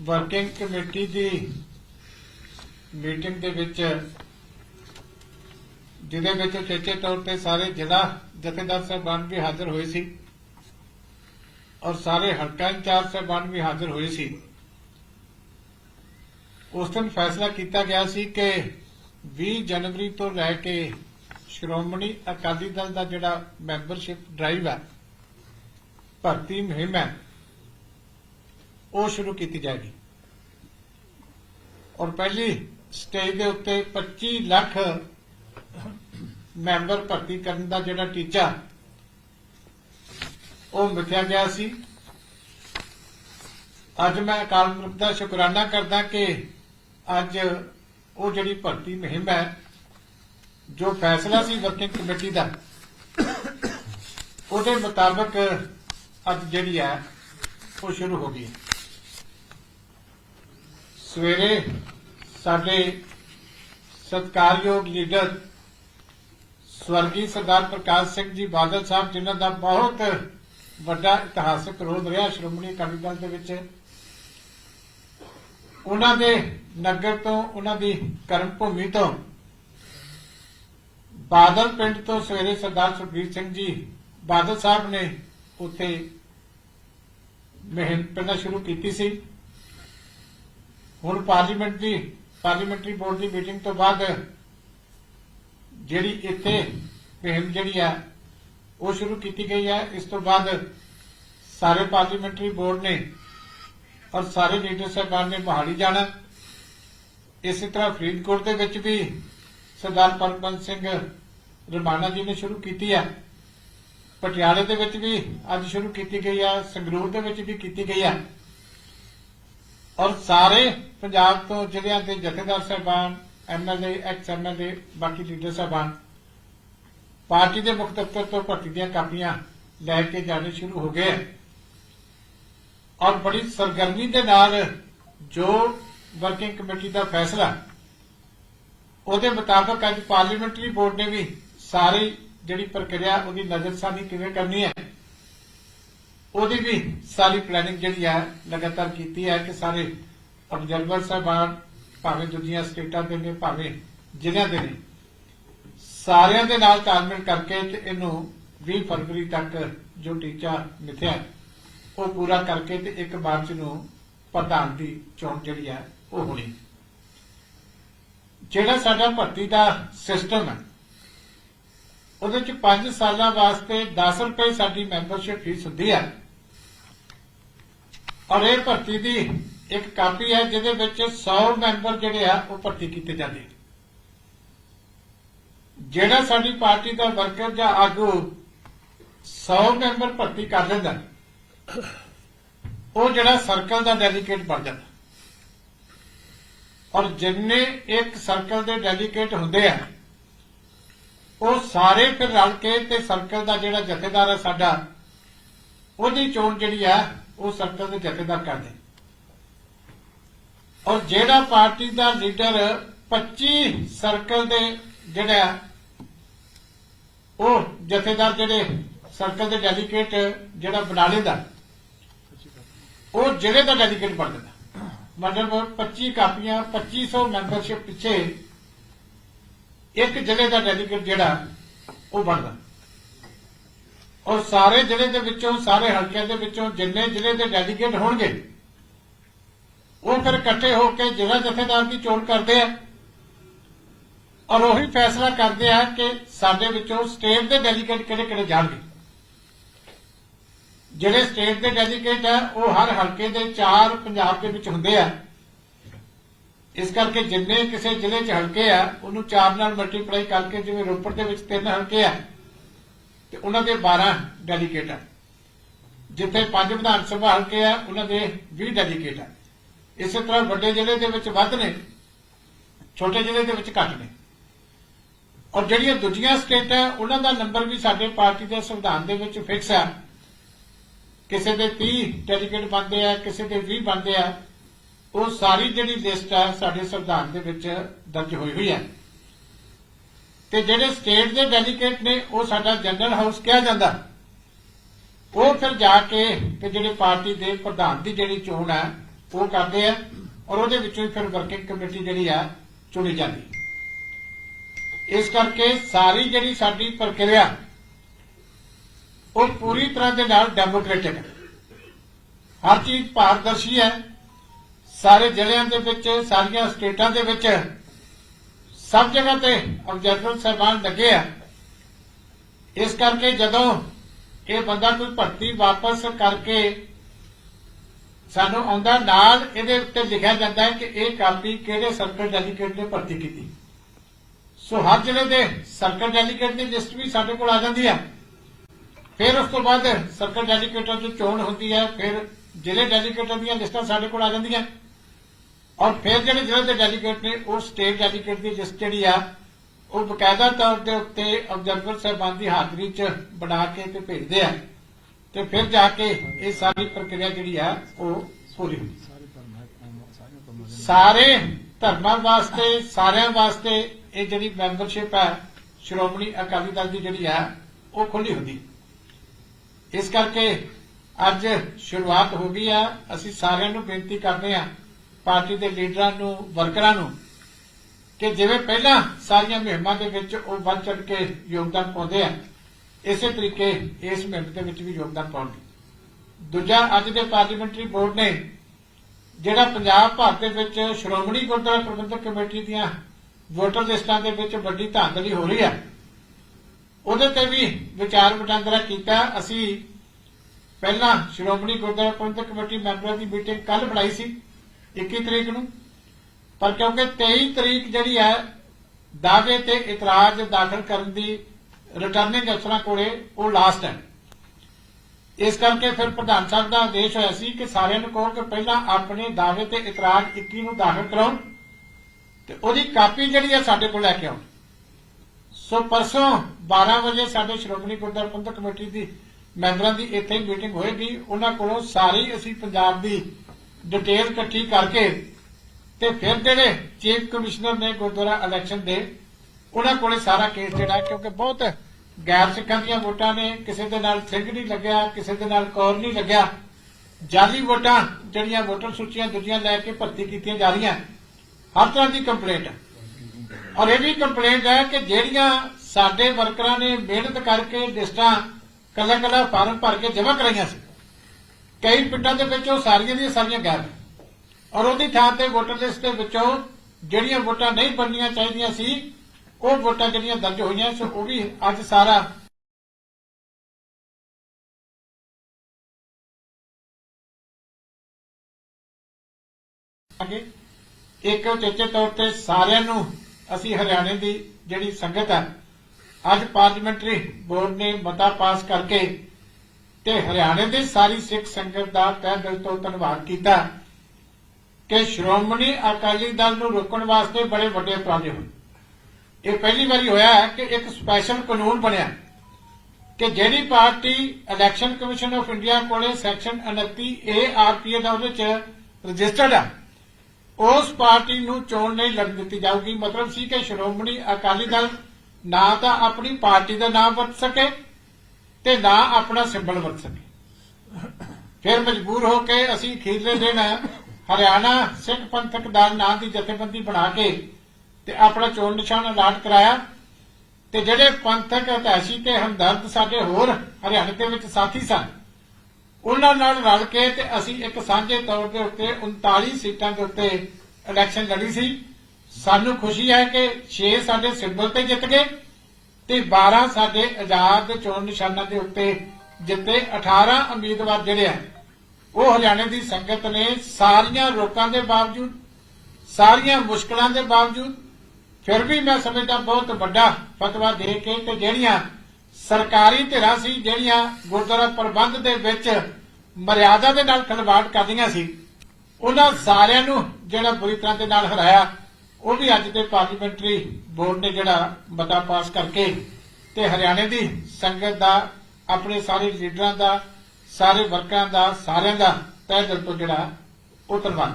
Working committee ਦੀ meeting ਦੇ ਵਿੱਚ, ਜਿਹਦੇ ਵਿੱਚ ਚੇਚੇ ਤੌਰ ਤੇ ਸਾਰੇ ਜ਼ਿਲ੍ਹਾ ਜਥੇਦਾਰ ਸਾਹਿਬਾਨ ਵੀ ਹਾਜ਼ਰ ਹੋਏ ਸੀ ਔਰ ਸਾਰੇ ਹਲਕਾ ਇੰਚਾਰਜ ਸਾਹਿਬਾਨ ਵੀ ਹਾਜ਼ਰ ਹੋਏ ਸੀ। ਉਸ ਦਿਨ ਫੈਸਲਾ ਕੀਤਾ ਗਿਆ ਸੀ ਕਿ 20 ਜਨਵਰੀ ਤੋਂ ਲੈ ਕੇ ਸ਼੍ਰੋਮਣੀ ਅਕਾਲੀ ਦਲ ਦਾ ਜਿਹੜਾ ਮੈਂਬਰਸ਼ਿਪ ਡਰਾਈਵ ਹੈ, ਭਰਤੀ ਮੁਹਿੰਮ ਹੈ। ਉਹ ਸ਼ੁਰੂ ਕੀਤੀ ਜਾਏਗੀ। ਔਰ ਪਹਿਲੀ ਸਟੇਜ ਦੇ ਉੱਤੇ 25 ਲੱਖ ਮੈਂਬਰ ਭਰਤੀ ਕਰਨ ਦਾ ਜਿਹੜਾ ਟੀਚਾ, ਉਹ ਮਿਥਿਆ ਗਿਆ ਸੀ। ਅੱਜ ਮੈਂ ਅਕਾਲ ਪੁਰਖ ਦਾ ਸ਼ੁਕਰਾਨਾ ਕਰਦਾ ਕਿ ਅੱਜ ਉਹ ਜਿਹੜੀ ਭਰਤੀ ਮੁਹਿੰਮ ਹੈ, ਜੋ ਫੈਸਲਾ ਸੀ ਵਰਕਿੰਗ ਕਮੇਟੀ ਦਾ, ਉਹਦੇ ਮੁਤਾਬਕ ਅੱਜ ਜਿਹੜੀ ਹੈ, ਉਹ ਸ਼ੁਰੂ ਹੋ ਗਈ ਹੈ। ਸਵੇਰੇ ਸਾਡੇ ਸਤਕਾਰਯੋਗ ਲੀਡਰ ਸਵਰਗੀ ਸਰਦਾਰ ਪ੍ਰਕਾਸ਼ ਸਿੰਘ ਜੀ ਬਾਦਲ ਸਾਹਿਬ, ਜਿਨ੍ਹਾਂ ਦਾ ਬਹੁਤ ਵੱਡਾ ਇਤਿਹਾਸਕ ਰੋਲ ਰਿਹਾ ਸ਼੍ਰੋਮਣੀ ਅਕਾਲੀ ਦਲ ਦੇ ਵਿੱਚ, ਉਹਨਾਂ ਦੇ ਨਗਰ ਤੋਂ, ਉਹਨਾਂ ਦੀ ਕਰਮ ਭੂਮੀ ਤੋਂ ਬਾਦਲ ਪਿੰਡ ਤੋਂ ਸਵੇਰੇ ਸਰਦਾਰ ਸੁਖਬੀਰ ਸਿੰਘ ਜੀ ਬਾਦਲ ਸਾਹਿਬ ਨੇ ਉੱਥੇ ਮਿਹਨਤ ਪਹਿਲਾਂ ਸ਼ੁਰੂ ਕੀਤੀ ਸੀ। ਹੁਣ ਪਾਰਲੀਮੈਂਟ ਦੀ, ਪਾਰਲੀਮੈਂਟਰੀ ਬੋਰਡ ਦੀ ਮੀਟਿੰਗ ਤੋਂ ਬਾਅਦ ਜਿਹੜੀ ਇੱਥੇ ਮੁਹਿੰਮ ਜਿਹੜੀ ਹੈ ਉਹ ਸ਼ੁਰੂ ਕੀਤੀ ਗਈ ਹੈ ਇਸ ਤੋਂ ਬਾਅਦ ਸਾਰੇ ਪਾਰਲੀਮੈਂਟਰੀ ਬੋਰਡ ਨੇ ਔਰ ਸਾਰੇ ਲੀਡਰ ਸਾਹਿਬਾਨ ਨੇ ਮੋਹਾਲੀ ਜਾਣਾ। ਇਸੇ ਤਰ੍ਹਾਂ ਫਰੀਦਕੋਟ ਦੇ ਵਿੱਚ ਵੀ ਸਰਦਾਰ ਪਰਮਬੰਦ ਸਿੰਘ ਰਮਾਨਾ ਜੀ ਨੇ ਸ਼ੁਰੂ ਕੀਤੀ ਹੈ ਪਟਿਆਲੇ ਦੇ ਵਿੱਚ ਵੀ ਅੱਜ ਸ਼ੁਰੂ ਕੀਤੀ ਗਈ ਆ, ਸੰਗਰੂਰ ਦੇ ਵਿੱਚ ਵੀ ਕੀਤੀ ਗਈ ਹੈ ਔਰ ਸਾਰੇ ਪੰਜਾਬ ਤੋਂ ਜ਼ਿਲ੍ਹਿਆਂ ਦੇ ਜਥੇਦਾਰ ਸਾਹਿਬਾਨ ਐਮਐਲਏ ਐਕਸ ਐਮਐਲਏ ਬਾਕੀ ਲੀਡਰ ਸਾਹਿਬਾਨ, ਪਾਰਟੀ ਦੇ ਮੁੱਖ ਦਫ਼ਤਰ ਤੋਂ ਭਰਤੀ ਦੀਆਂ ਕਾਪੀਆਂ ਲੈ ਕੇ ਜਾਣੇ ਸ਼ੁਰੂ ਹੋ ਗਏ। ਔਰ ਬੜੀ ਸਰਗਰਮੀ ਦੇ ਨਾਲ ਜੋ ਵਰਕਿੰਗ ਕਮੇਟੀ ਦਾ ਫੈਸਲਾ, ਉਹਦੇ ਮੁਤਾਬਕ ਅੱਜ ਪਾਰਲੀਮੈਂਟਰੀ ਬੋਰਡ ਨੇ ਵੀ ਸਾਰੀ ਜਿਹੜੀ ਪ੍ਰਕਿਰਿਆ, ਉਹਦੀ ਨਜ਼ਰਸਾਨੀ ਕਿਵੇਂ ਕਰਨੀ ਹੈ ਉਹਦੀ ਵੀ ਸਾਰੀ ਪਲੈਨਿੰਗ ਜਿਹੜੀ ਹੈ ਲਗਾਤਾਰ ਕੀਤੀ ਹੈ ਕਿ ਸਾਰੇ ਅਬਜ਼ਰਵਰ ਸਾਹਿਬਾਨ ਭਾਵੇਂ ਦੂਜੀਆਂ ਸਟੇਟਾਂ ਦੇ ਨੇ, ਭਾਵੇਂ ਜ਼ਿਲ੍ਹਿਆਂ ਦੇ ਨੇ, ਸਾਰਿਆਂ ਦੇ ਨਾਲ ਤਾਲਮੇਲ ਕਰਕੇ ਤੇ ਇਹਨੂੰ 20 ਫਰਵਰੀ ਤੱਕ ਜੋ ਟੀਚਾ ਮਿਥਿਆ, ਉਹ ਪੂਰਾ ਕਰਕੇ ਤੇ 1 ਮਾਰਚ ਨੂੰ ਪ੍ਰਧਾਨ ਦੀ ਚੋਣ ਜਿਹੜੀ ਹੈ ਉਹ ਹੋਣੀ। ਜਿਹੜਾ ਸਾਡਾ ਭਰਤੀ ਦਾ ਸਿਸਟਮ ਹੈ ਉਹਦੇ ਚ 5 ਸਾਲਾਂ ਵਾਸਤੇ 10 ਰੁਪਏ ਸਾਡੀ ਮੈਂਬਰਸ਼ਿਪ ਫੀਸ ਹੁੰਦੀ ਹੈ ਔਰ ਇਹ ਭਰਤੀ ਦੀ ਇੱਕ ਕਾਪੀ ਹੈ, ਜਿਹਦੇ ਵਿੱਚ 100 ਮੈਂਬਰ ਜਿਹੜੇ ਆ, ਉਹ ਭਰਤੀ ਕੀਤੇ ਜਾਂਦੇ। ਜਿਹੜਾ ਸਾਡੀ ਪਾਰਟੀ ਦਾ ਵਰਕਰ ਜਾਂ ਆਗੂ 100 ਮੈਂਬਰ ਭਰਤੀ ਕਰ ਲੈਂਦਾ, ਉਹ ਜਿਹੜਾ ਸਰਕਲ ਦਾ ਡੈਲੀਗੇਟ ਬਣ ਜਾਂਦਾ। ਔਰ ਜਿੰਨੇ ਇੱਕ ਸਰਕਲ ਦੇ ਡੈਲੀਗੇਟ ਹੁੰਦੇ ਆ ਉਹ ਸਾਰੇ ਫਿਰ ਰਲ ਕੇ ਤੇ ਸਰਕਲ ਦਾ ਜਿਹੜਾ ਜਥੇਦਾਰ ਹੈ ਸਾਡਾ, ਉਹਦੀ ਚੋਣ ਜਿਹੜੀ ਆ ਉਹ ਸਰਕਲ ਦੇ ਜਥੇਦਾਰ ਕਰਦੇ ਔਰ ਜਿਹੜਾ ਪਾਰਟੀ ਦਾ ਲੀਡਰ 25 ਸਰਕਲ ਦੇ ਜਿਹੜਾ ਉਹ ਜਥੇਦਾਰ ਜਿਹੜੇ ਸਰਕਲ ਦੇ ਡੈਲੀਗੇਟ ਜਿਹੜਾ ਬਣਾ ਲੈਂਦਾ ਉਹ ਜ਼ਿਲ੍ਹੇ ਦਾ ਡੈਲੀਗੇਟ ਬਣ ਜਾਂਦਾ। ਮਤਲਬ 25 ਕਾਪੀਆਂ 2500 ਮੈਂਬਰਸ਼ਿਪ ਪਿੱਛੇ ਇੱਕ ਜ਼ਿਲ੍ਹੇ ਦਾ ਡੈਲੀਗੇਟ ਜਿਹੜਾ, ਉਹ ਬਣਦਾ। ਔਰ ਸਾਰੇ ਜ਼ਿਲ੍ਹੇ ਦੇ ਵਿੱਚੋਂ, ਸਾਰੇ ਹਲਕਿਆਂ ਦੇ ਵਿੱਚੋਂ ਜਿੰਨੇ ਜ਼ਿਲ੍ਹੇ ਦੇ ਡੈਲੀਗੇਟ ਹੋਣਗੇ, ਉਹ ਫਿਰ ਇਕੱਠੇ ਹੋ ਕੇ ਜ਼ਿਲ੍ਹਾ ਜਥੇਦਾਰ ਦੀ ਚੋਣ ਕਰਦੇ ਆ। ਔਰ ਉਹੀ ਫੈਸਲਾ ਕਰਦੇ ਆ ਕਿ ਸਾਡੇ ਵਿੱਚੋਂ ਸਟੇਟ ਦੇ ਡੈਲੀਗੇਟ ਕਿਹੜੇ ਕਿਹੜੇ ਜਾਣਗੇ। ਜਿਹੜੇ ਸਟੇਟ ਦੇ ਡੈਲੀਗੇਟ ਆ, ਉਹ ਹਰ ਹਲਕੇ ਦੇ ਚਾਰ ਪੰਜਾਬ ਦੇ ਵਿੱਚ ਹੁੰਦੇ ਆ। ਇਸ ਕਰਕੇ ਜਿੰਨੇ ਕਿਸੇ ਜ਼ਿਲ੍ਹੇ 'ਚ ਹਲਕੇ ਆ, ਉਹਨੂੰ 4 ਨਾਲ ਮਲਟੀਪਲਾਈ ਕਰਕੇ ਜਿਵੇਂ ਰੋਪੜ ਦੇ ਵਿੱਚ ਤਿੰਨ ਹਲਕੇ ਆ, ਤੇ ਉਹਨਾਂ ਦੇ 12 ਡੈਲੀਗੇਟ ਆ। ਜਿੱਥੇ ਪੰਜ ਵਿਧਾਨ ਸਭਾ ਹਲਕੇ ਆ, ਉਹਨਾਂ ਦੇ 20 ਡੈਲੀਗੇਟ ਆ। ਇਸੇ ਤਰ੍ਹਾਂ ਵੱਡੇ ਜ਼ਿਲ੍ਹੇ ਦੇ ਵਿੱਚ ਵੱਧ ਨੇ, ਛੋਟੇ ਜ਼ਿਲ੍ਹੇ ਦੇ ਵਿੱਚ ਘੱਟ ਨੇ। ਔਰ ਜਿਹੜੀਆਂ ਦੂਜੀਆਂ ਸਟੇਟਾਂ ਉਹਨਾਂ ਦਾ ਨੰਬਰ ਵੀ ਸਾਡੇ ਪਾਰਟੀ ਦੇ ਸੰਵਿਧਾਨ ਦੇ ਵਿੱਚ ਫਿਕਸ ਆ। ਕਿਸੇ ਦੇ 30 ਡੈਲੀਗੇਟ ਬਣਦੇ ਆ, ਕਿਸੇ ਦੇ 20 ਬਣਦੇ ਆ ਉਹ ਸਾਰੀ ਜਿਹੜੀ ਲਿਸਟ ਆ ਸਾਡੇ ਸੰਵਿਧਾਨ ਦੇ ਵਿੱਚ ਦਰਜ ਹੋਈ ਹੋਈ ਹੈ। ਤੇ ਜਿਹੜੇ ਸਟੇਟ ਦੇ ਡੈਲੀਗੇਟ ਨੇ, ਉਹ ਸਾਡਾ ਜਨਰਲ ਹਾਊਸ ਕਿਹਾ ਜਾਂਦਾ। ਉਹ ਫਿਰ ਜਾ ਕੇ ਤੇ ਜਿਹੜੇ ਪਾਰਟੀ ਦੇ ਪ੍ਰਧਾਨ ਦੀ ਜਿਹੜੀ ਚੋਣ ਹੈ, ਉਹ ਕਰਦੇ ਆ ਔਰ ਉਹਦੇ ਵਿੱਚੋਂ ਫਿਰ ਵਰਕਿੰਗ ਕਮੇਟੀ ਜਿਹੜੀ ਆ, ਚੁਣੀ ਜਾਂਦੀ। ਇਸ ਕਰਕੇ ਸਾਰੀ ਜਿਹੜੀ ਸਾਡੀ ਪ੍ਰਕਿਰਿਆ, ਉਹ ਪੂਰੀ ਤਰ੍ਹਾਂ ਦੇ ਨਾਲ ਡੈਮੋਕ੍ਰੈਟਿਕ ਹੈ। ਹਰ ਚੀਜ਼ ਪਾਰਦਰਸ਼ੀ ਹੈ। ਸਾਰੇ ਜ਼ਿਲ੍ਹਿਆਂ ਦੇ ਵਿੱਚ, ਸਾਰੀਆਂ ਸਟੇਟਾਂ ਦੇ ਵਿੱਚ, ਸਭ ਜਗ੍ਹਾ ਤੇ ਆਬਜੈਕਟਿਵ ਸਾਹਿਬਾਨ ਲੱਗੇ ਆ। ਇਸ ਕਰਕੇ ਜਦੋਂ ਇਹ ਬੰਦਾ ਕੋਈ ਭਰਤੀ ਵਾਪਸ ਕਰਕੇ ਸਾਨੂੰ ਆਉਂਦਾ, ਨਾਲ ਇਹਦੇ ਉੱਤੇ ਲਿਖਿਆ ਜਾਂਦਾ ਹੈ ਕਿ ਇਹ ਕਾਪੀ ਕਿਹੜੇ ਸਰਕਲ ਡੈਲੀਗੇਟ ਨੇ ਭਰਤੀ ਕੀਤੀ। ਸੋ ਹਰ ਜ਼ਿਲ੍ਹੇ ਦੇ ਸਰਕਲ ਡੈਲੀਗੇਟ ਦੀ ਲਿਸਟ ਵੀ ਸਾਡੇ ਕੋਲ ਆ ਜਾਂਦੀ ਹੈ ਫਿਰ ਉਸ ਤੋਂ ਬਾਅਦ ਸਰਕਲ ਡੈਲੀਗੇਟਾਂ ਦੀ ਚੋਣ ਹੁੰਦੀ ਹੈ, ਫਿਰ ਜ਼ਿਲ੍ਹੇ ਡੈਲੀਗੇਟਾਂ ਦੀਆਂ ਲਿਸਟਾਂ ਸਾਡੇ ਕੋਲ ਆ ਜਾਂਦੀਆਂ। ਔਰ ਫਿਰ ਜਿਹੜੇ ਜ਼ਿਲ੍ਹੇ ਦੇ ਡੈਲੀਗੇਟ ਨੇ, ਉਹ ਸਟੇਟ ਡੈਲੀਗੇਟ ਦੀ ਲਿਸਟ ਜਿਹੜੀ ਆ, ਉਹ ਬਕਾਇਦਾ ਤੌਰ ਦੇ ਉੱਤੇ ਆਬਜ਼ਰਵਰ ਸਾਹਿਬਾਨ ਦੀ ਹਾਜ਼ਰੀ 'ਚ ਬਣਾ ਕੇ ਤੇ ਭੇਜਦੇ ਆ। ਤੇ ਫਿਰ ਜਾ ਕੇ ਇਹ ਸਾਰੀ ਪ੍ਰਕਿਰਿਆ ਜਿਹੜੀ ਆ, ਉਹ ਪੂਰੀ ਹੁੰਦੀ। ਸਾਰੇ ਧਰਮਾਂ ਵਾਸਤੇ, ਸਾਰਿਆਂ ਵਾਸਤੇ ਇਹ ਜਿਹੜੀ ਮੈਂਬਰਸ਼ਿਪ ਹੈ ਸ਼੍ਰੋਮਣੀ ਅਕਾਲੀ ਦਲ ਦੀ ਜਿਹੜੀ ਆ, ਉਹ ਖੁੱਲੀ ਹੁੰਦੀ। ਇਸ ਕਰਕੇ ਅੱਜ ਸ਼ੁਰੂਆਤ ਹੋ ਗਈ ਆ। ਅਸੀਂ ਸਾਰਿਆਂ ਨੂੰ ਬੇਨਤੀ ਕਰਦੇ ਆ ਪਾਰਟੀ ਦੇ ਲੀਡਰਾਂ ਨੂੰ, ਵਰਕਰਾਂ ਨੂੰ ਕਿ ਜਿਵੇਂ ਪਹਿਲਾਂ ਸਾਰੀਆਂ ਮੁਹਿੰਮਾਂ ਦੇ ਵਿੱਚ ਉਹ ਵੱਧ ਚੜ ਕੇ ਯੋਗਦਾਨ ਪਾਉਂਦੇ ਆ, ਇਸੇ ਤਰੀਕੇ ਇਸ ਮੁਹਿੰਮ ਦੇ ਵਿੱਚ ਵੀ ਯੋਗਦਾਨ ਪਾਉਣਗੇ। ਦੂਜਾ, ਅੱਜ ਦੇ ਪਾਰਲੀਮੈਂਟਰੀ ਬੋਰਡ ਨੇ ਜਿਹੜਾ ਪੰਜਾਬ ਭਰ ਦੇ ਵਿੱਚ ਸ਼੍ਰੋਮਣੀ ਗੁਰਦੁਆਰਾ ਪ੍ਰਬੰਧਕ ਕਮੇਟੀ ਦੀਆਂ ਵੋਟਰ ਲਿਸਟਾਂ ਦੇ ਵਿੱਚ ਵੱਡੀ ਧਾਂਦਲੀ ਹੋ ਰਹੀ ਹੈ ਉਹਦੇ ਤੇ ਵੀ ਵਿਚਾਰ ਵਟਾਂਦਰਾ ਕੀਤਾ। ਅਸੀਂ ਪਹਿਲਾਂ ਸ਼੍ਰੋਮਣੀ ਗੁਰਦੁਆਰਾ ਪ੍ਰਬੰਧਕ ਕਮੇਟੀ ਮੈਂਬਰਾਂ ਦੀ ਮੀਟਿੰਗ ਕੱਲ ਬਣਾਈ ਸੀ। 21 ਤਰੀਕ ਨੂੰ। ਪਰ ਕਿਉਂਕਿ 23 ਤਰੀਕ ਜਿਹੜੀ ਹੈ, ਦਾਅਵੇ ਤੇ ਇਤਰਾਜ਼ ਦਾਖਲ ਕਰਨ ਦੀ ਰਿਟਰਨਿੰਗ ਅਫਸਰਾਂ ਕੋਲੇ ਉਹ ਲਾਸਟ ਹੈ। ਇਸ ਕਰਕੇ ਫਿਰ ਪ੍ਰਧਾਨ ਸਾਹਿਬ ਦਾ ਆਦੇਸ਼ ਹੋਇਆ ਸੀ ਕਿ ਸਾਰਿਆਂ ਨੂੰ ਕਹੋ ਕਿ ਪਹਿਲਾਂ ਆਪਣੇ ਦਾਅਵੇ ਤੇ ਇਤਰਾਜ਼ 21 ਨੂੰ ਦਾਖਲ ਕਰਾਉਣ ਤੇ ਉਹਦੀ ਕਾਪੀ ਜਿਹੜੀ ਹੈ ਸਾਡੇ ਕੋਲ ਲੈ ਕੇ ਆਉਣ। ਸੋ ਪਰਸੋਂ 12 ਵਜੇ ਸਾਡੇ ਸ਼੍ਰੋਮਣੀ ਗੁਰਦੁਆਰਾ ਪ੍ਰਬੰਧਕ ਕਮੇਟੀ ਦੀ ਮੈਂਬਰਾਂ ਦੀ ਇੱਥੇ ਮੀਟਿੰਗ ਹੋਏਗੀ। ਉਹਨਾਂ ਕੋਲੋਂ ਸਾਰੀ ਅਸੀਂ ਪੰਜਾਬ ਦੀ ਡਿਟੇਲ ਇਕੱਠੀ ਕਰਕੇ ਤੇ ਫਿਰ ਜਿਹੜੇ ਚੀਫ ਕਮਿਸ਼ਨਰ ਨੇ ਗੁਰਦੁਆਰਾ ਇਲੈਕਸ਼ਨ ਦੇ ਉਹਨਾਂ ਕੋਲੇ ਸਾਰਾ ਕੇਸ ਜਿਹੜਾ ਹੈ, ਕਿਉਂਕਿ ਬਹੁਤ ਗੈਰ ਸਿੱਖਾਂ ਦੀਆਂ ਵੋਟਾਂ ਨੇ ਕਿਸੇ ਦੇ ਨਾਲ ਸਿੰਘ ਨਹੀਂ ਲੱਗਿਆ ਕਿਸੇ ਦੇ ਨਾਲ ਕੌਰ ਨਹੀਂ ਲੱਗਿਆ ਜਾਲੀ ਵੋਟਾਂ ਜਿਹੜੀਆਂ ਵੋਟਰ ਸੂਚੀਆਂ ਦੂਜੀਆਂ ਲੈ ਕੇ ਭਰਤੀ ਕੀਤੀਆਂ ਜਾ ਰਹੀਆਂ ਹਰ ਤਰ੍ਹਾਂ ਦੀ ਕੰਪਲੇਂਟ ਔਰ ਇਹ ਵੀ ਕੰਪਲੇਂਟ ਹੈ ਕਿ ਜਿਹੜੀਆਂ ਸਾਡੇ ਵਰਕਰਾਂ ਨੇ ਮਿਹਨਤ ਕਰਕੇ ਲਿਸਟਾਂ ਕੱਲਾ ਕੱਲਾ ਫਾਰਮ ਭਰ ਕੇ ਜਮ੍ਹਾਂ ਕਰਾਈਆਂ ਸੀ ਕਈ ਪਿੰਡਾਂ ਦੇ ਵਿੱਚ ਉਹ ਸਾਰੀਆਂ ਦੀਆਂ ਸਾਰੀਆਂ ਗਾਇਬ ਔਰ ਉਹਦੀ ਥਾਂ ਤੇ ਵੋਟਰ ਲਿਸਟ ਦੇ ਵਿੱਚੋਂ ਜਿਹੜੀਆਂ ਵੋਟਾਂ ਨਹੀਂ ਬਣਨੀਆਂ ਚਾਹੀਦੀਆਂ ਸੀ, ਉਹ ਵੋਟਾਂ ਜਿਹੜੀਆਂ ਦਰਜ ਹੋਈਆਂ ਸੋ, ਉਹ ਵੀ ਅੱਜ ਸਾਰਾ ਅੱਗੇ। ਇੱਕ ਉਚੇਚੇ ਤੌਰ ਤੇ ਸਾਰਿਆਂ ਨੂੰ ਅਸੀਂ ਹਰਿਆਣੇ ਦੀ ਜਿਹੜੀ ਸੰਗਤ ਹੈ ਅੱਜ ਪਾਰਲੀਮੈਂਟਰੀ ਬੋਰਡ ਨੇ ਮਤਾ ਪਾਸ ਕਰਕੇ ਤੇ ਹਰਿਆਣੇ ਦੀ ਸਾਰੀ ਸਿੱਖ ਸੰਗਤ ਦਾ ਤਹਿ ਦਿਲ ਤੋਂ ਧੰਨਵਾਦ ਕੀਤਾ ਕਿ ਸ਼੍ਰੋਮਣੀ ਅਕਾਲੀ ਦਲ ਨੂੰ ਰੋਕਣ ਵਾਸਤੇ ਬੜੇ ਵੱਡੇ ਉਪਰਾਲੇ ਹੋਏ। ਇਹ ਪਹਿਲੀ ਵਾਰੀ ਹੋਇਆ ਹੈ ਕਿ ਇੱਕ ਸਪੈਸ਼ਲ ਕਾਨੂੰਨ ਬਣਿਆ ਕਿ ਜਿਹੜੀ party election commission of India ਕੋਲੇ ਸੈਕਸ਼ਨ 29 ਏ ਆਰਪੀਏ ਦਾ ਉਹਦੇ ਚ ਰਜਿਸਟਰਡ ਹੈ ਉਸ ਪਾਰਟੀ ਨੂੰ ਚੋਣ ਨਹੀਂ ਲੜਨ ਦਿੱਤੀ ਜਾਊਗੀ। ਮਤਲਬ ਸੀ ਕਿ ਸ਼੍ਰੋਮਣੀ ਅਕਾਲੀ ਦਲ ਨਾ ਤਾਂ ਆਪਣੀ ਪਾਰਟੀ ਦਾ ਨਾਮ ਵਰਤ ਸਕੇ ਤੇ ਨਾ ਆਪਣਾ ਸਿੰਬਲ ਵਰਤ ਸਕੇ। ਫਿਰ ਮਜਬੂਰ ਹੋ ਕੇ ਅਸੀਂ ਅਖੀਰਲੇ ਦਿਨ ਹਰਿਆਣਾ ਸਿੱਖ ਪੰਥਕ ਦਲ ਨਾਂ ਦੀ ਜਥੇਬੰਦੀ ਬਣਾ ਕੇ ਤੇ ਆਪਣਾ ਚੋਣ ਨਿਸ਼ਾਨ ਅਲਾਟ ਕਰਾਇਆ ਤੇ ਜਿਹੜੇ ਪੰਥਕ ਇਤਿਹਾਸੀ ਤੇ ਹਮਦਰਦ ਸਾਡੇ ਹੋਰ ਹਰਿਆਣੇ ਦੇ ਵਿੱਚ ਸਾਥੀ ਸਨ, ਉਹਨਾਂ ਨਾਲ ਰਲ ਕੇ ਤੇ ਅਸੀਂ ਇੱਕ ਸਾਂਝੇ ਤੌਰ ਦੇ ਉੱਤੇ 39 ਸੀਟਾਂ ਦੇ ਉੱਤੇ ਇਲੈਕਸ਼ਨ ਲੜੀ ਸੀ। ਸਾਨੂੰ ਖੁਸ਼ੀ ਹੈ ਕਿ 6 ਸਾਡੇ ਸਿੰਬਲ ਤੇ ਜਿੱਤ ਗਏ। ਤੇ 12 ਸਾਡੇ ਆਜ਼ਾਦ ਚੋਣ ਨਿਸ਼ਾਨਾਂ ਦੇ ਉੱਤੇ ਜਿੱਤੇ 18 ਉਮੀਦਵਾਰ ਜਿਹੜੇ ਆ, ਉਹ ਹਰਿਆਣੇ ਦੀ ਸੰਗਤ ਨੇ ਸਾਰੀਆਂ ਰੋਕਾਂ ਦੇ ਬਾਵਜੂਦ, ਸਾਰੀਆਂ ਮੁਸ਼ਕਲਾਂ ਦੇ ਬਾਵਜੂਦ, ਫਿਰ ਵੀ ਮੈਂ ਸਮਝਦਾ ਬਹੁਤ ਵੱਡਾ ਫਤਵਾ ਦੇ ਕੇ ਤੇ ਜਿਹੜੀਆਂ ਸਰਕਾਰੀ ਧਿਰਾਂ ਸੀ, ਜਿਹੜੀਆਂ ਗੁਰਦੁਆਰਾ ਪ੍ਰਬੰਧ ਦੇ ਵਿੱਚ ਮਰਿਆਦਾ ਦੇ ਨਾਲ ਖਿਲਵਾੜ ਕਰਦੀਆਂ ਸੀ, ਉਹਨਾਂ ਸਾਰਿਆਂ ਨੂੰ ਜਿਹੜਾ ਬੁਰੀ ਤਰ੍ਹਾਂ ਦੇ ਨਾਲ ਹਰਾਇਆ ਉਹ ਵੀ ਅੱਜ ਦੇ ਪਾਰਲੀਮੈਂਟਰੀ ਬੋਰਡ ਨੇ ਜਿਹੜਾ ਮਤਾ ਪਾਸ ਕਰਕੇ ਤੇ ਹਰਿਆਣੇ ਦੀ ਸੰਗਤ ਦਾ, ਆਪਣੇ ਸਾਰੇ ਲੀਡਰਾਂ ਦਾ, ਸਾਰੇ ਵਰਕਰਾਂ ਦਾ, ਸਾਰਿਆਂ ਦਾ ਤਹਿ ਦਿਲ ਤੋਂ ਜਿਹੜਾ ਉਹ ਧੰਨਵਾਦ।